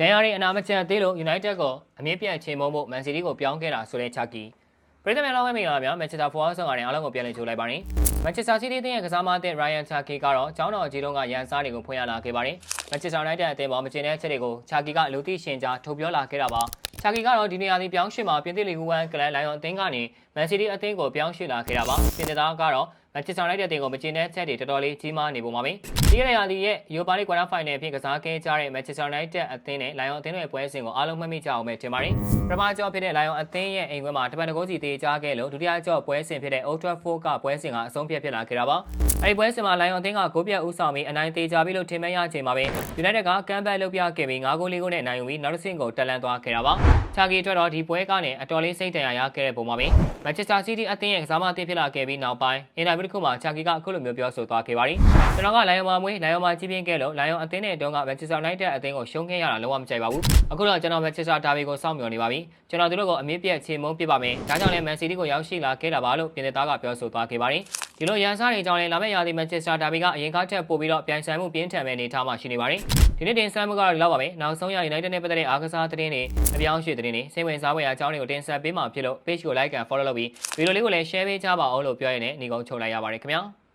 ဒန်ယာရီအနာမကျန်သေးလို့ United ကိုအမြင့်ပြတ်ချေမှုန်းဖို့ Man City ကိုပြောင်းခဲ့တာဆိုတဲ့ချာကီပရိသတ်များလောင်းဝဲမိလာများ Manchester Forward ဆောင်ကနေအားလုံးကိုပြန်လည်ကြိုလိုက်ပါတယ်။ Manchester City အသင်းရဲ့ကစားမအသင်း Ryan Cherky ကတော့ကျောင်းတော်ကြီးလုံးကရန်စားတွေကိုဖွင့်ရလာခဲ့ပါတယ်။ Manchester United အသင်းပေါ်မကျင်တဲ့အချက်တွေကို Cherky ကလူသိရှင်ကြားထုတ်ပြောလာခဲ့တာပါ။ Cherky ကတော့ဒီနေရာဒီပြောင်းရွှေ့မှာပြင်သစ်လီဂူဝမ်ကလန်လိုင်ယွန်အသင်းကနေ Man City အသင်းကိုပြောင်းရွှေ့လာခဲ့တာပါ။ပြင်သစ်သားကတော့ Manchester United အသင်းကိုမကျင်တဲ့အချက်တွေတော်တော်လေးကြီးမားနေပုံပါပဲ။ဒီရရာဒီရဲ့ Europa League Quarter Final အဖြစ်ကစားခဲ့ကြတဲ့ Manchester United အသင်းနဲ့ Lion အသင်းတို့ရဲ့ပွဲစဉ်ကိုအားလုံးမှတ်မိကြအောင်ပဲထင်ပါတယ်။ပထမကြော့ဖြစ်တဲ့ Lion အသင်းရဲ့အိမ်ခွဲမှာတပတ်တကောစီတေးကြခဲ့လို့ဒုတိယကြော့ပွဲစဉ်ဖြစ်တဲ့ Old Trafford ကပွဲစဉ်ကအဆုံးဖြတ်ဖြစ်လာခဲ့တာပါ။အဲဒီပွဲစဉ်မှာ Lion အသင်းကဂိုးပြတ်ဦးဆောင်ပြီးအနိုင်သေးကြပြီလို့ထင်မှတ်ရချိန်မှာပဲ United ကကမ်ဘက်လုပ်ပြခဲ့ပြီး9ဂိုး၄ဂိုးနဲ့နိုင်ယူပြီးနောက်တစ်ဆင့်ကိုတက်လန်းသွားခဲ့တာပါ။ ချာဂီအတွက်တော့ဒီပွဲကနေအတော်လေးစိတ်တန်ရာရခဲ့တဲ့ပုံမှာပဲ Manchester City အသင်းရဲ့ကစားမအသင်းဖြစ်လာခဲ့ပြီးနောက်ပိုင်းအင်တာဗျူးတစ်ခုမှာချာဂီကအခုလိုမျိုးပြောဆိုသွားခဲ့ပါတယ်။ကျွန်တော်ကလိုင်ယွန်မှာမွေးလိုင်ယွန်မှာကြီးပြင်းခဲ့လို့လိုင်ယွန်အသင်းနဲ့တုန်းက Manchester United အသင်းကိုရှုံးခဲ့ရတာလုံးဝမကြိုက်ပါဘူး။အခုတော့ကျွန်တော် Manchester Derby ကိုစောင့်မျှော်နေပါပြီ။ကျွန်တော်တို့ကိုအမြင့်ပြတ်ချေမှုန်းပြပါမယ်။ဒါကြောင့်လည်း Man City ကိုရောက်ရှိလာခဲ့တာပါလို့ပြင်သစ်သားကပြောဆိုသွားခဲ့ပါတယ်။ ဒီလိုရန်စားတွေကြောင့်လည်းလာမယ့်ရာသီ Manchester Derby ကအရင်ကထက်ပိုပြီးတော့ပြိုင်ဆိုင်မှုပြင်းထန်မဲ့အနေအထားမှာရှိနေပါတယ်။ဒီနေ့တင်ဆက်မှုကတော့ဒီလောက်ပါပဲ။နောက်ဆုံးရ United နဲ့ပတ်သက်တဲ့အားကစားသတင်းတွေအပြောင်းအရွှေ့သတင်းတွေစိတ်ဝင်စားဖွယ်အကြောင်းတွေကိုတင်ဆက်ပေးမှာဖြစ်လို့ page ကို like and follow လုပ်ပြီးဗီဒီယိုလေးကိုလည်း share ပေးကြပါအောင်လို့ပြောရရင်လည်းညီကုန်းချုပ်လိုက်ရပါတယ်ခင်ဗျာ။